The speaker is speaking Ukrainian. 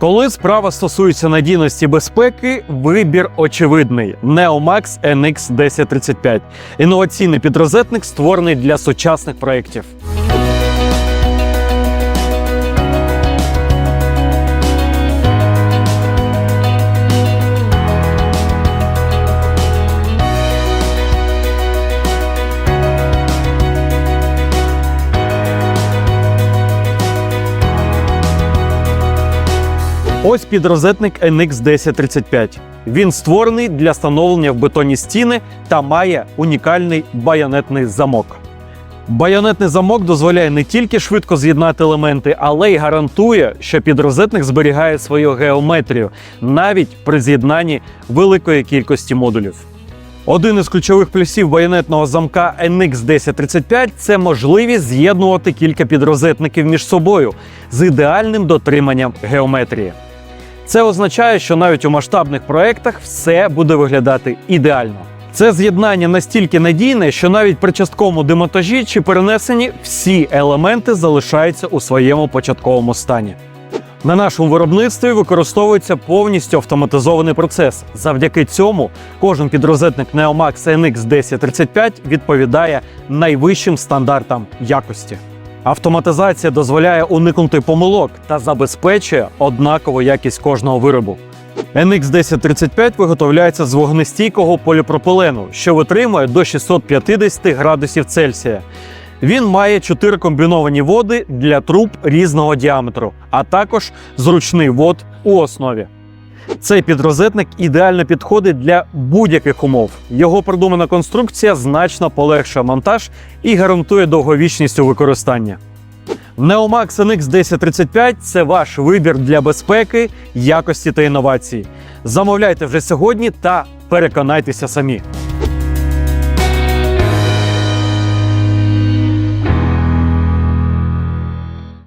Коли справа стосується надійності безпеки, вибір очевидний: Neomax NX 1035 – інноваційний підрозетник, створений для сучасних проєктів. Ось підрозетник NX 1035. Він створений для встановлення в бетонні стіни та має унікальний байонетний замок. Байонетний замок дозволяє не тільки швидко з'єднати елементи, але й гарантує, що підрозетник зберігає свою геометрію навіть при з'єднанні великої кількості модулів. Один із ключових плюсів байонетного замка NX 1035 – це можливість з'єднувати кілька підрозетників між собою з ідеальним дотриманням геометрії. Це означає, що навіть у масштабних проєктах все буде виглядати ідеально. Це з'єднання настільки надійне, що навіть при частковому демонтажі чи перенесенні всі елементи залишаються у своєму початковому стані. На нашому виробництві використовується повністю автоматизований процес. Завдяки цьому кожен підрозетник Neomax NX 1035 відповідає найвищим стандартам якості. Автоматизація дозволяє уникнути помилок та забезпечує однакову якість кожного виробу. NX 1035 виготовляється з вогнестійкого поліпропилену, що витримує до 650 градусів Цельсія. Він має чотири комбіновані води для труб різного діаметру, а також зручний вод у основі. Цей підрозетник ідеально підходить для будь-яких умов. Його продумана конструкція значно полегшує монтаж і гарантує довговічність у використанні. Neomax NX 1035 – це ваш вибір для безпеки, якості та інновацій. Замовляйте вже сьогодні та переконайтеся самі.